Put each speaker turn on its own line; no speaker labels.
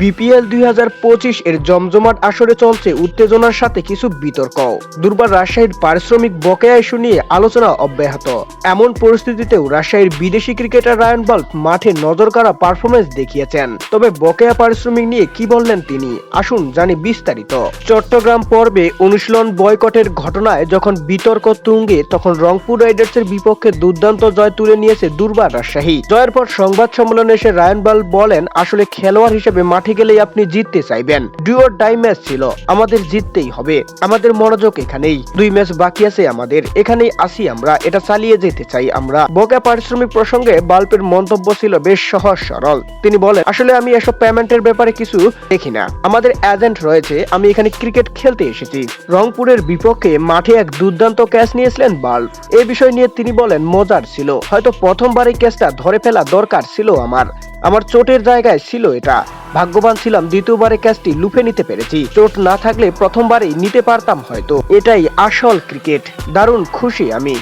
BPL দুই হাজার পঁচিশ এর জমজমাট আসরে চলছে উত্তেজনার সাথে কিছু বিতর্ক। দুর্বার রাজশাহীর পারিশ্রমিক বকেয়া ইস্যু নিয়ে আলোচনা অব্যাহত। এমন পরিস্থিতিতেও রাজশাহীর বিদেশি ক্রিকেটার রায়ন বাল্ট মাঠে নজর কাড়া পারফরমেন্স দেখিয়েছেন। তবে বকেয়া পারিশ্রমিক নিয়ে কি বললেন তিনি? আসুন জানি বিস্তারিত। চট্টগ্রাম পর্বে অনুশীলন বয়কটের ঘটনায় যখন বিতর্ক তুঙ্গে, তখন রংপুর রাইডার্সের বিপক্ষে দুর্দান্ত জয় তুলে নিয়েছে দুর্বার রাজশাহী। জয়ের পর সংবাদ সম্মেলনে এসে রায়ন বাল বলেন, আসলে খেলোয়াড় হিসেবে মাঠে গেলেই আপনি জিততে চাইবেন। ডুয়োর ডাই ম্যাচ ছিল। আমাদের জিততেই হবে। আমাদের মনোযোগ এখানেই। দুই ম্যাচ বাকি আছে আমাদের। এখানেই আসি আমরা। এটা চালিয়ে যেতে চাই আমরা। বকেয়া পারিশ্রমিক প্রসঙ্গে বাল্পের মন্তব্য ছিল বেশ সহজ সরল। তিনি বলেন, আসলে আমি এসব পেমেন্টের ব্যাপারে কিছু দেখি না। আমাদের এজেন্ট রয়েছে। আমি এখানে ক্রিকেট খেলতে এসেছি। রংপুরের বিপক্ষে মাঠে এক দুর্দান্ত ক্যাচ নিয়েছিলেন বাল্ব এই বিষয় নিয়ে তিনি বলেন, মজার ছিল। হয়তো প্রথমবার এই ক্যাচটা ধরে ফেলা দরকার ছিল আমার। আমার চোটের জায়গায় ছিল এটা। ভাগ্যবান ছিলাম দ্বিতীয়বারে ক্যাচটি লুফে নিতে পেরেছি। চোট না থাকলে প্রথমবারেই নিতে পারতাম হয়তো। এটাই আসল ক্রিকেট। দারুণ খুশি আমি।